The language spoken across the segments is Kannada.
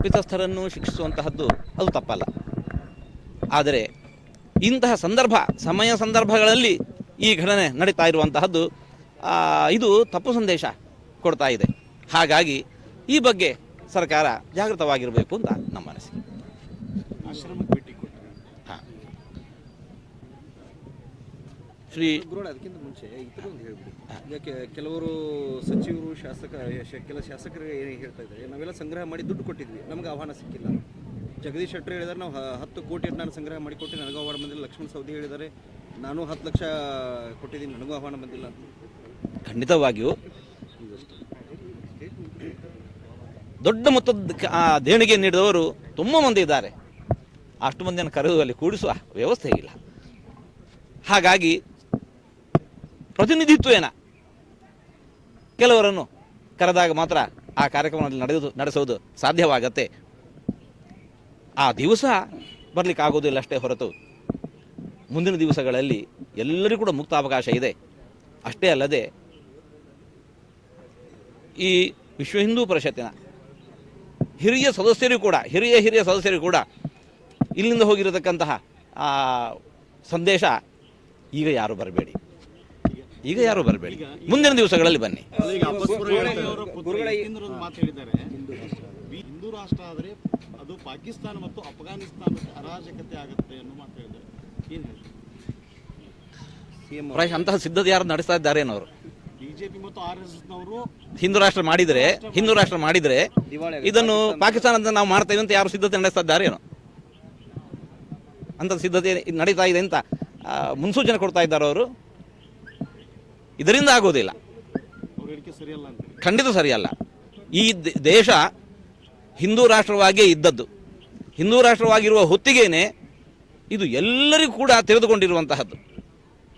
ತಪ್ಪಿತಸ್ಥರನ್ನು ಶಿಕ್ಷಿಸುವಂತಹದ್ದು ಅದು ತಪ್ಪಲ್ಲ. ಆದರೆ ಇಂತಹ ಸಂದರ್ಭ, ಸಮಯ ಸಂದರ್ಭಗಳಲ್ಲಿ ಈ ಘಟನೆ ನಡೀತಾ ಇರುವಂತಹದ್ದು ಇದು ತಪ್ಪು ಸಂದೇಶ ಕೊಡ್ತಾ ಇದೆ. ಹಾಗಾಗಿ ಈ ಬಗ್ಗೆ ಸರ್ಕಾರ ಜಾಗೃತವಾಗಿರಬೇಕು ಅಂತ ನಮ್ಮ ಅನಿಸಿಕೆ ಶ್ರೀ ಅದಕ್ಕಿಂತ ಮುಂಚೆ ಇತರೊಂದು ಹೇಳ್ಬಿಡಿ. ಈಗ ಕೆ- ಕೆಲವರು ಸಚಿವರು ಶಾಸಕ ಕೆಲ ಶಾಸಕರಿಗೆ ಏನು ಹೇಳ್ತಾ ಇದ್ದಾರೆ ನಾವೆಲ್ಲ ಸಂಗ್ರಹ ಮಾಡಿ ದುಡ್ಡು ಕೊಟ್ಟಿದ್ವಿ ನಮ್ಗೆ ಆಹ್ವಾನ ಸಿಕ್ಕಿಲ್ಲ. ಜಗದೀಶ್ ಶೆಟ್ಟರ್ ಹೇಳಿದಾರೆ ನಾವು ಹತ್ತು ಕೋಟಿ ನಾನು ಸಂಗ್ರಹ ಮಾಡಿ ಕೊಟ್ಟು ನನಗೂ ಆಹ್ವಾನ ಬಂದಿಲ್ಲ. ಲಕ್ಷ್ಮಣ ಸೌದಿ ಹೇಳಿದ್ದಾರೆ ನಾನು ಹತ್ತು ಲಕ್ಷ ಕೊಟ್ಟಿದ್ದೀನಿ ನನಗೂ ಆಹ್ವಾನ ಬಂದಿಲ್ಲ ಖಂಡಿತವಾಗಿಯೂ ದೊಡ್ಡ ಮೊತ್ತದ ಆ ದೇಣಿಗೆ ನೀಡಿದವರು ತುಂಬ ಮಂದಿ ಇದ್ದಾರೆ. ಅಷ್ಟು ಮಂದಿಯನ್ನು ಕರೆದು ಅಲ್ಲಿ ಕೂಡಿಸುವ ವ್ಯವಸ್ಥೆ ಇಲ್ಲ. ಹಾಗಾಗಿ ಪ್ರತಿನಿಧಿತ್ವೇನ? ಕೆಲವರನ್ನು ಕರೆದಾಗ ಮಾತ್ರ ಆ ಕಾರ್ಯಕ್ರಮದಲ್ಲಿ ನಡೆದು ನಡೆಸೋದು ಸಾಧ್ಯವಾಗತ್ತೆ. ಆ ದಿವಸ ಬರಲಿಕ್ಕೆ ಆಗೋದಿಲ್ಲ ಅಷ್ಟೇ ಹೊರತು. ಮುಂದಿನ ದಿವಸಗಳಲ್ಲಿ ಎಲ್ಲರಿಗೂ ಕೂಡ ಮುಕ್ತ ಅವಕಾಶ ಇದೆ. ಅಷ್ಟೇ ಅಲ್ಲದೆ ಈ ವಿಶ್ವ ಹಿಂದೂ ಪರಿಷತ್ತಿನ ಹಿರಿಯ ಸದಸ್ಯರು ಕೂಡ, ಹಿರಿಯ ಹಿರಿಯ ಸದಸ್ಯರು ಕೂಡ ಇಲ್ಲಿಂದ ಹೋಗಿರತಕ್ಕಂತಹ ಸಂದೇಶ ಈಗ ಯಾರು ಬರಬೇಡಿ. ಈಗ ಯಾರು ಬರಬೇಡಿ? ಮುಂದಿನ ದಿವಸಗಳಲ್ಲಿ ಬನ್ನಿ. ಅವರ ಹಿಂದೂ ರಾಷ್ಟ್ರ ಆದರೆ ಅದು ಪಾಕಿಸ್ತಾನ ಮತ್ತು ಅಫ್ಘಾನಿಸ್ತಾನಕ್ಕೆ ಅರಾಜಕತೆ ಆಗುತ್ತೆ ಅನ್ನೋ ಮಾತು ಹೇಳಿದ್ದಾರೆ. ಏನು ಹೇಳಿ? ಅಂತಹ ಸಿದ್ಧತೆ ಯಾರು ನಡೆಸ್ತಾ ಇದ್ದಾರೇನವರು ಬಿಜೆಪಿ ಮತ್ತು ಆರ್ ಎಸ್ ಎಸ್ನವರು ಹಿಂದೂ ರಾಷ್ಟ್ರ ಮಾಡಿದರೆ ಹಿಂದೂ ರಾಷ್ಟ್ರ ಮಾಡಿದರೆ ಇದನ್ನು ಪಾಕಿಸ್ತಾನ ಅಂತ ನಾವು ಮಾಡ್ತೇವೆ ಅಂತ ಯಾರು ಸಿದ್ಧತೆ ನಡೆಸ್ತಾ ಇದ್ದಾರೇನೋ ಅಂತ ಸಿದ್ಧತೆ ಇದು ನಡೀತಾ ಇದೆ ಅಂತ ಮುನ್ಸೂಚನೆ ಕೊಡ್ತಾ ಇದ್ದಾರೆ ಅವರು. ಇದರಿಂದ ಆಗೋದಿಲ್ಲ. ಖಂಡಿತ ಸರಿಯಲ್ಲ. ಈ ದೇಶ ಹಿಂದೂ ರಾಷ್ಟ್ರವಾಗಿಯೇ ಇದ್ದದ್ದು. ಹಿಂದೂ ರಾಷ್ಟ್ರವಾಗಿರುವ ಹೊತ್ತಿಗೆನೆ ಇದು ಎಲ್ಲರಿಗೂ ಕೂಡ ತೆರೆದುಕೊಂಡಿರುವಂತಹದ್ದು.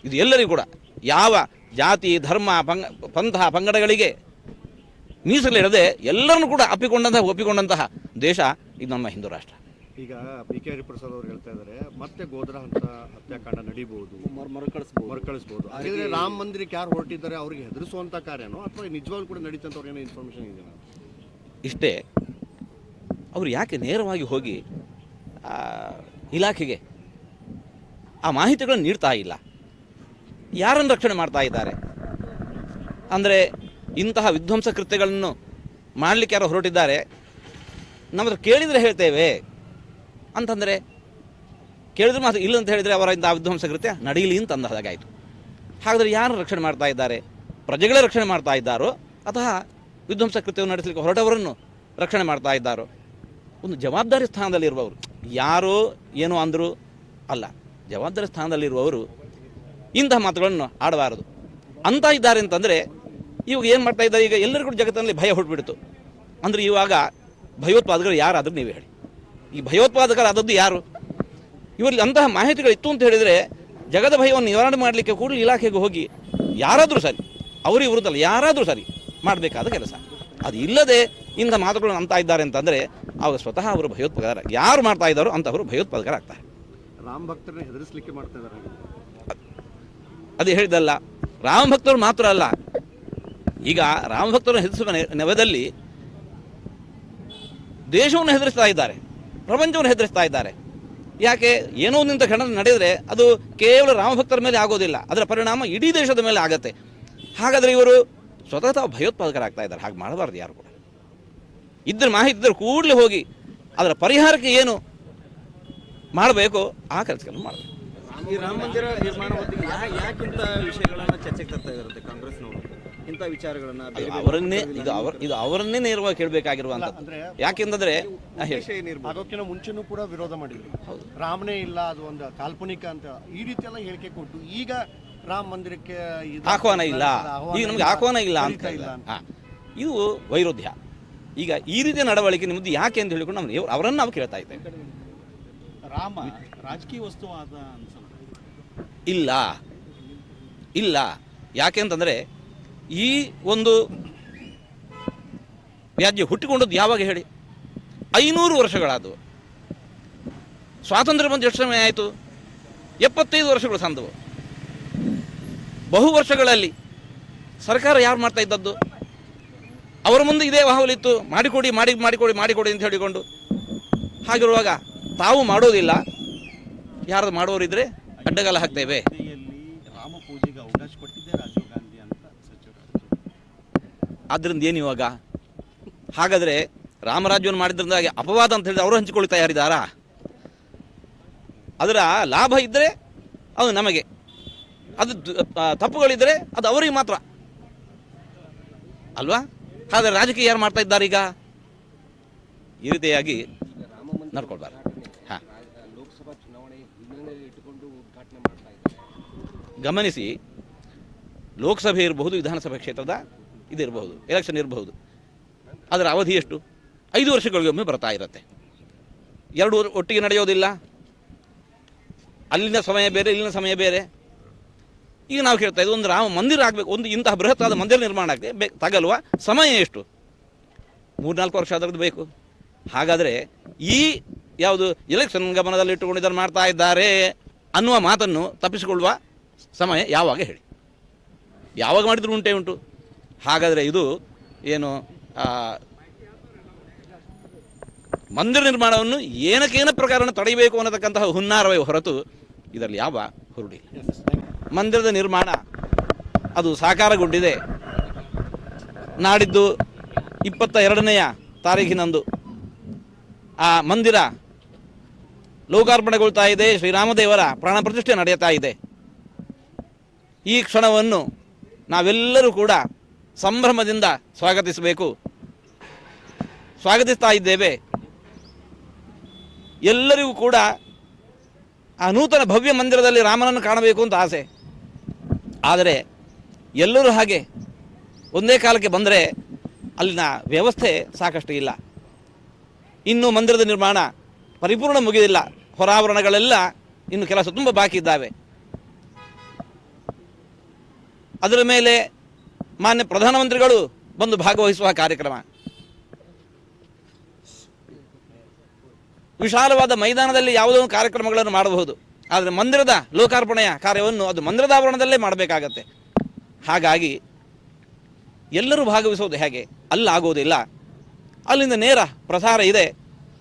ಇದು ಎಲ್ಲರಿಗೂ ಕೂಡ. ಯಾವ ಜಾತಿ, ಧರ್ಮ, ಪಂಗ, ಪಂಥ, ಪಂಗಡಗಳಿಗೆ ಮೀಸಲಿಡದೆ ಎಲ್ಲರನ್ನು ಕೂಡ ಅಪ್ಪಿಕೊಂಡಂತಹ, ಒಪ್ಪಿಕೊಂಡಂತಹ ದೇಶ ಇದು ನಮ್ಮ ಹಿಂದೂ ರಾಷ್ಟ್ರ. ಈಗ ಬಿ ಕೆ ಹರಿಪ್ರಸಾದ್ ಅವ್ರು ಹೇಳ್ತಾ ಇದ್ದಾರೆ ಮತ್ತೆ ಗೋದ್ರ ಅಂತ ಹತ್ಯಾಕಾಂಡ ನಡೀಬಹುದು. ಮರುಕಳಿಸಬಹುದು ಹಾಗಿದ್ರೆ ರಾಮ ಮಂದಿರಕ್ಕೆ ಯಾರು ಹೊರಟಿದ್ದಾರೆ ಅವ್ರಿಗೆ ಹೆದರಿಸುವಂತ ಕಾರ್ಯನೋ ಅಥವಾ ನಿಜವಾಗ್ಲೂ ಕೂಡ ನಡೀತಂತ ಅವ್ರಿಗೆ ಏನೋ ಇನ್ಫಾರ್ಮೇಶನ್ ಇದೆ ಇಷ್ಟೇ. ಅವರು ಯಾಕೆ ನೇರವಾಗಿ ಹೋಗಿ ಆ, ಇಲಾಖೆಗೆ ಆ ಮಾಹಿತಿಗಳನ್ನು ನೀಡ್ತಾ ಇಲ್ಲ? ಯಾರನ್ನು ರಕ್ಷಣೆ ಮಾಡ್ತಾ ಇದ್ದಾರೆ? ಅಂದರೆ ಇಂತಹ ವಿಧ್ವಂಸ ಕೃತ್ಯಗಳನ್ನು ಮಾಡಲಿಕ್ಕೆ ಯಾರೋ ಹೊರಟಿದ್ದಾರೆ? ನಮ್ಮ ಹತ್ರ ಕೇಳಿದರೆ ಹೇಳ್ತೇವೆ. ಅಂತಂದರೆ ಕೇಳಿದ್ರೆ ಮಾತ್ರ ಇಲ್ಲ ಅಂತ ಹೇಳಿದರೆ ಅವರ ಆ ವಿಧ್ವಂಸ ಕೃತ್ಯ ನಡೀಲಿ ಅಂತ ಅಂದ ಹಾಗಾಯಿತು. ಹಾಗಾದರೆ ಯಾರು ರಕ್ಷಣೆ ಮಾಡ್ತಾ ಇದ್ದಾರೆ? ಪ್ರಜೆಗಳೇ ರಕ್ಷಣೆ ಮಾಡ್ತಾ ಇದ್ದಾರೋ ಅಥವಾ ವಿಧ್ವಂಸ ಕೃತ್ಯವನ್ನು ನಡೆಸಲಿಕ್ಕೆ ಹೊರಟವರನ್ನು ರಕ್ಷಣೆ ಮಾಡ್ತಾ ಇದ್ದಾರೋ? ಒಂದು ಜವಾಬ್ದಾರಿ ಸ್ಥಾನದಲ್ಲಿರುವವರು. ಯಾರೋ ಏನೋ ಅಂದರು ಅಲ್ಲ, ಜವಾಬ್ದಾರಿ ಸ್ಥಾನದಲ್ಲಿರುವವರು ಇಂತಹ ಮಾತುಗಳನ್ನು ಆಡಬಾರದು. ಅಂತ ಇದ್ದಾರೆ ಅಂತಂದರೆ ಇವಾಗ ಏನು ಮಾಡ್ತಾ ಇದ್ದಾರೆ? ಈಗ ಎಲ್ಲರಿಗೂ ಜಗತ್ತಿನಲ್ಲಿ ಭಯ ಹುಟ್ಬಿಡ್ತು. ಅಂದರೆ ಇವಾಗ ಭಯೋತ್ಪಾದಕರು ಯಾರಾದರೂ ನೀವು ಹೇಳಿ. ಈ ಭಯೋತ್ಪಾದಕರಾದದ್ದು ಯಾರು? ಇವರಲ್ಲಿ ಅಂತಹ ಮಾಹಿತಿಗಳು ಇತ್ತು ಅಂತ ಹೇಳಿದರೆ ಜಗದ ಭಯವನ್ನು ನಿವಾರಣೆ ಮಾಡಲಿಕ್ಕೆ ಕೂಡ ಇಲಾಖೆಗೆ ಹೋಗಿ ಯಾರಾದರೂ ಸರಿ ಅವರು ವಿರುದ್ಧಲ್ಲ ಯಾರಾದರೂ ಸರಿ ಮಾಡಬೇಕಾದ ಕೆಲಸ. ಅದು ಇಲ್ಲದೆ ಇಂಥ ಮಾತುಗಳನ್ನು ಅಂತ ಇದ್ದಾರೆ ಅಂತಂದರೆ ಅವರು ಸ್ವತಃ ಅವರು ಭಯೋತ್ಪಾದಕರ ಯಾರು ಮಾಡ್ತಾ ಇದ್ದಾರೋ ಅಂಥವರು ಭಯೋತ್ಪಾದಕರಾಗ್ತಾರೆ. ರಾಮ ಭಕ್ತರನ್ನ ಹೆದರಿಸಲಿಕ್ಕೆ ಮಾಡ್ತಾ ಇದ್ದಾರೆ ಅದು ಹೇಳಿದಲ್ಲ ರಾಮ ಭಕ್ತರು ಮಾತ್ರ ಅಲ್ಲ. ಈಗ ರಾಮ ಭಕ್ತರನ್ನು ಹೆದರಿಸುವ ನೆವದಲ್ಲಿ ದೇಶವನ್ನು ಹೆದರಿಸ್ತಾ ಇದ್ದಾರೆ. ಪ್ರಪಂಚವನ್ನು ಹೆದರಿಸ್ತಾ ಇದ್ದಾರೆ. ಯಾಕೆ? ಏನೋ ನಿಂತ ಘಟನೆ ನಡೆದರೆ ಅದು ಕೇವಲ ರಾಮಭಕ್ತರ ಮೇಲೆ ಆಗೋದಿಲ್ಲ. ಅದರ ಪರಿಣಾಮ ಇಡೀ ದೇಶದ ಮೇಲೆ ಆಗತ್ತೆ. ಹಾಗಾದರೆ ಇವರು ಸ್ವತಃ ಭಯೋತ್ಪಾದಕರಾಗ್ತಾ ಇದ್ದಾರೆ. ಹಾಗೆ ಮಾಡಬಾರ್ದು ಯಾರು ಕೂಡ. ಇದ್ರ ಮಾಹಿತಿ ಇದ್ದರೆ ಕೂಡಲೇ ಹೋಗಿ ಅದರ ಪರಿಹಾರಕ್ಕೆ ಏನು ಮಾಡಬೇಕು ಆ ಕೆಲಸಗಳನ್ನು ಮಾಡಬೇಕು. ಈ ರಾಮ ಮಂದಿರ ನಿರ್ಮಾಣ ಯಾಕಿಂತ ವಿಷಯಗಳನ್ನು ಚರ್ಚೆಗೆ ತರ್ತಾ ಇರುತ್ತೆ ಕಾಂಗ್ರೆಸ್ನವರು? ಇಂಥ ವಿಚಾರಗಳನ್ನ ಅವರನ್ನೇ ಇದು ಅವರ ಇದು ಅವರನ್ನೇ ನೇರವಾಗಿ ಹೇಳಬೇಕಾಗಿರುವಂತ ಯಾಕೆಂದ್ರೆ ಅದಕ್ಕಿಂತ ಮುಂಚೆನೂ ಕೂಡ ವಿರೋಧ ಮಾಡಿದ್ರು. ರಾಮನೇ ಇಲ್ಲ ಅದು ಒಂದು ಕಾಲ್ಪನಿಕ ಅಂತ ಈ ರೀತಿ ಎಲ್ಲ ಹೇಳಿಕೆ ಕೊಟ್ಟು ಈಗ ರಾಮ ಮಂದಿರಕ್ಕೆ ಇದು- ಆಹ್ವಾನ ಇಲ್ಲ. ಈಗ ನಮ್ಗೆ ಆಹ್ವಾನ ಇಲ್ಲ ಅಂತ ಇಲ್ಲ ಅಂತ. ಇದು ವೈರುಧ್ಯ. ಈಗ ಈ ರೀತಿಯ ನಡವಳಿಕೆ ನಿಮ್ಮದು ಯಾಕೆ ಅಂತ ಹೇಳಿಕೊಂಡು ನಾವು ಅವರನ್ನು ನಾವು ಕೇಳ್ತಾ ಇದ್ದೇವೆ. ರಾಮ ರಾಜಕೀಯ ವಸ್ತುವಾದ ಆದ ಇಲ್ಲ. ಇಲ್ಲ. ಯಾಕೆ ಅಂತಂದರೆ ಈ ಒಂದು ವ್ಯಾಜ್ಯ ಹುಟ್ಟಿಕೊಂಡದ್ದು ಯಾವಾಗ ಹೇಳಿ? ಐನೂರು ವರ್ಷಗಳಾದವು. ಸ್ವಾತಂತ್ರ್ಯ ಬಂದು ಎಷ್ಟು ಸಮಯ ಆಯಿತು? ಎಪ್ಪತ್ತೈದು ವರ್ಷಗಳು ಸಂದವು. ಬಹು ವರ್ಷಗಳಲ್ಲಿ ಸರ್ಕಾರ ಯಾರು ಮಾಡ್ತಾ ಇದ್ದದ್ದು? ಅವರ ಮುಂದೆ ಇದೇ ವಾಹವಲಿತ್ತು ಮಾಡಿಕೊಡಿ, ಮಾಡಿ, ಮಾಡಿಕೊಡಿ ಮಾಡಿಕೊಡಿ ಅಂತ ಹೇಳಿಕೊಂಡು. ಹಾಗಿರುವಾಗ ತಾವು ಮಾಡೋದಿಲ್ಲ. ಯಾರ್ದು ಮಾಡೋರಿದ್ರೆ ಅಡ್ಡಗಾಲ ಹಾಕ್ತೇವೆ. ಆದ್ರಿಂದ ಏನು ಇವಾಗ? ಹಾಗಾದರೆ ರಾಮರಾಜ್ಯವನ್ನು ಮಾಡಿದ್ರಿಂದ ಅಪವಾದ ಅಂತ ಹೇಳಿದ್ರೆ ಅವರು ಹಂಚಿಕೊಳ್ಳಿ ಯಾರಿದ್ದಾರಾ ಅದರ ಲಾಭ ಇದ್ದರೆ ಅದು ನಮಗೆ. ಅದು ತಪ್ಪುಗಳಿದ್ದರೆ ಅದು ಅವರಿಗೆ ಮಾತ್ರ. ಅಲ್ವಾ? ಹಾಗಾದರೆ ರಾಜಕೀಯ ಯಾರು ಮಾಡ್ತಾ ಇದ್ದಾರೆ ಈಗ? ಈ ರೀತಿಯಾಗಿ ಇದ್ದಾರೆ ಗಮನಿಸಿ, ಲೋಕಸಭೆ ಇರಬಹುದು ವಿಧಾನಸಭಾ ಕ್ಷೇತ್ರದ ಇದಿರಬಹುದು ಎಲೆಕ್ಷನ್ ಇರಬಹುದು. ಅದರ ಅವಧಿ ಎಷ್ಟು? ಐದು ವರ್ಷಗಳಿಗೊಮ್ಮೆ ಬರ್ತಾ ಇರುತ್ತೆ. ಎರಡು ಒಟ್ಟಿಗೆ ನಡೆಯೋದಿಲ್ಲ. ಅಲ್ಲಿನ ಸಮಯ ಬೇರೆ, ಇಲ್ಲಿನ ಸಮಯ ಬೇರೆ. ಈಗ ನಾವು ಕೇಳ್ತಾ ಇದ್ದೀವಿ ಒಂದು ರಾಮ ಮಂದಿರ ಆಗಬೇಕು, ಒಂದು ಇಂತಹ ಬೃಹತ್ತಾದ ಮಂದಿರ ನಿರ್ಮಾಣ ಆಗಿದೆ, ಬೇ, ತಗಲುವ ಸಮಯ ಎಷ್ಟು? ಮೂರ್ನಾಲ್ಕು ವರ್ಷ ಅದರದ್ದು ಬೇಕು. ಹಾಗಾದರೆ ಈ ಯಾವುದು ಎಲೆಕ್ಷನ್ ಗಮನದಲ್ಲಿ ಇದನ್ನು ಮಾಡ್ತಾ ಇದ್ದಾರೆ ಅನ್ನುವ ಮಾತನ್ನು ತಪ್ಪಿಸಿಕೊಳ್ಳುವ ಸಮಯ ಯಾವಾಗ ಹೇಳಿ? ಯಾವಾಗ ಮಾಡಿದ್ರು ಉಂಟೇ ಉಂಟು? ಹಾಗಾದರೆ ಇದು ಏನು ಮಂದಿರ ನಿರ್ಮಾಣವನ್ನು ಏನಕ್ಕೇನ ಪ್ರಕಾರನ ತಡೆಯಬೇಕು ಅನ್ನತಕ್ಕಂತಹ ಹುನ್ನಾರವೇ ಹೊರತು ಇದರಲ್ಲಿ ಯಾವ ಹುರುಳಿ ಮಂದಿರದ ನಿರ್ಮಾಣ ಅದು ಸಾಕಾರಗೊಂಡಿದೆ. ನಾಡಿದ್ದು ಇಪ್ಪತ್ತ ಎರಡನೆಯ ತಾರೀಖಿನಂದು ಆ ಮಂದಿರ ಲೋಕಾರ್ಪಣೆಗೊಳ್ತಾ ಇದೆ ಶ್ರೀರಾಮದೇವರ ಪ್ರಾಣ ಪ್ರತಿಷ್ಠೆ ನಡೆಯುತ್ತಾ ಇದೆ. ಈ ಕ್ಷಣವನ್ನು ನಾವೆಲ್ಲರೂ ಕೂಡ ಸಂಭ್ರಮದಿಂದ ಸ್ವಾಗತಿಸಬೇಕು. ಸ್ವಾಗತಿಸ್ತಾ ಇದ್ದೇವೆ. ಎಲ್ಲರಿಗೂ ಕೂಡ ಆ ನೂತನ ಭವ್ಯ ಮಂದಿರದಲ್ಲಿ ರಾಮನನ್ನು ಕಾಣಬೇಕು ಅಂತ ಆಸೆ. ಆದರೆ ಎಲ್ಲರೂ ಹಾಗೆ ಒಂದೇ ಕಾಲಕ್ಕೆ ಬಂದರೆ ಅಲ್ಲಿನ ವ್ಯವಸ್ಥೆ ಸಾಕಷ್ಟು ಇಲ್ಲ. ಇನ್ನು ಮಂದಿರದ ನಿರ್ಮಾಣ ಪರಿಪೂರ್ಣ ಮುಗಿದಿಲ್ಲ. ಹೊರಾವರಣಗಳೆಲ್ಲ ಇನ್ನು ಕೆಲಸ ತುಂಬ ಬಾಕಿ ಇದ್ದಾವೆ. ಅದರ ಮೇಲೆ ಮಾನ್ಯ ಪ್ರಧಾನಮಂತ್ರಿಗಳು ಬಂದು ಭಾಗವಹಿಸುವ ಕಾರ್ಯಕ್ರಮ. ವಿಶಾಲವಾದ ಮೈದಾನದಲ್ಲಿ ಯಾವುದೋ ಕಾರ್ಯಕ್ರಮಗಳನ್ನು ಮಾಡಬಹುದು. ಆದರೆ ಮಂದಿರದ ಲೋಕಾರ್ಪಣೆಯ ಕಾರ್ಯವನ್ನು ಅದು ಮಂದಿರದ ಆವರಣದಲ್ಲೇ ಮಾಡಬೇಕಾಗತ್ತೆ. ಹಾಗಾಗಿ ಎಲ್ಲರೂ ಭಾಗವಹಿಸೋದು ಹೇಗೆ? ಅಲ್ಲಾಗೋದಿಲ್ಲ. ಅಲ್ಲಿಂದ ನೇರ ಪ್ರಸಾರ ಇದೆ.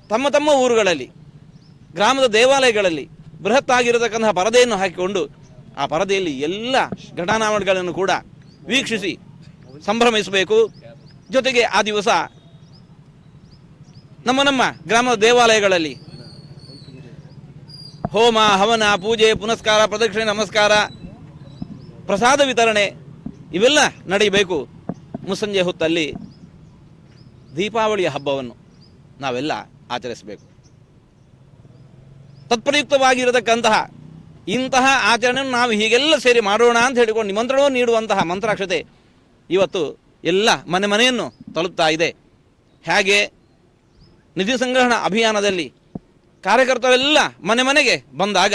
ತಮ್ಮ ತಮ್ಮ ಊರುಗಳಲ್ಲಿ, ಗ್ರಾಮದ ದೇವಾಲಯಗಳಲ್ಲಿ ಬೃಹತ್ತಾಗಿರತಕ್ಕಂತಹ ಪರದೆಯನ್ನು ಹಾಕಿಕೊಂಡು ಆ ಪರದೆಯಲ್ಲಿ ಎಲ್ಲ ಘಟನಾವಳಿಗಳನ್ನು ಕೂಡ ವೀಕ್ಷಿಸಿ ಸಂಭ್ರಮಿಸಬೇಕು. ಜೊತೆಗೆ ಆ ದಿವಸ ನಮ್ಮ ನಮ್ಮ ಗ್ರಾಮದ ದೇವಾಲಯಗಳಲ್ಲಿ ಹೋಮ, ಹವನ, ಪೂಜೆ, ಪುನಸ್ಕಾರ, ಪ್ರದಕ್ಷಿಣೆ, ನಮಸ್ಕಾರ, ಪ್ರಸಾದ ವಿತರಣೆ ಇವೆಲ್ಲ ನಡೆಯಬೇಕು ಮುಸಂಜೆ ಹೊತ್ತಲ್ಲಿ ದೀಪಾವಳಿಯ ಹಬ್ಬವನ್ನು ನಾವೆಲ್ಲ ಆಚರಿಸಬೇಕು. ತತ್ಪ್ರಯುಕ್ತವಾಗಿರತಕ್ಕಂತಹ ಇಂತಹ ಆಚರಣೆಯನ್ನು ನಾವು ಹೀಗೆಲ್ಲ ಸೇರಿ ಮಾಡೋಣ ಅಂತ ಹೇಳಿಕೊಂಡು ನಿಮಂತ್ರಣವನ್ನು ನೀಡುವಂತಹ ಮಂತ್ರಾಕ್ಷತೆ ಇವತ್ತು ಎಲ್ಲ ಮನೆ ಮನೆಯನ್ನು ತಲುಪ್ತಾ ಇದೆ. ಹೇಗೆ? ನಿಧಿ ಸಂಗ್ರಹಣ ಅಭಿಯಾನದಲ್ಲಿ ಕಾರ್ಯಕರ್ತರೆಲ್ಲ ಮನೆ ಮನೆಗೆ ಬಂದಾಗ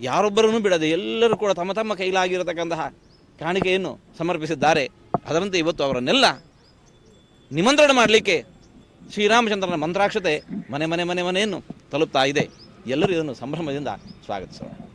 ಯಾರೊಬ್ಬರನ್ನು ಬಿಡದೆ ಎಲ್ಲರೂ ಕೂಡ ತಮ್ಮ ತಮ್ಮ ಕೈಲಾಗಿರತಕ್ಕಂತಹ ಕಾಣಿಕೆಯನ್ನು ಸಮರ್ಪಿಸಿದ್ದಾರೆ. ಅದರಂತೆ ಇವತ್ತು ಅವರನ್ನೆಲ್ಲ ನಿಮಂತ್ರಣ ಮಾಡಲಿಕ್ಕೆ ಶ್ರೀರಾಮಚಂದ್ರನ ಮಂತ್ರಾಕ್ಷತೆ ಮನೆ ಮನೆ ಮನೆ ಮನೆಯನ್ನು ತಲುಪ್ತಾ ಇದೆ. ಎಲ್ಲರೂ ಇದನ್ನು ಸಂಭ್ರಮದಿಂದ ಸ್ವಾಗತಿಸೋಣ.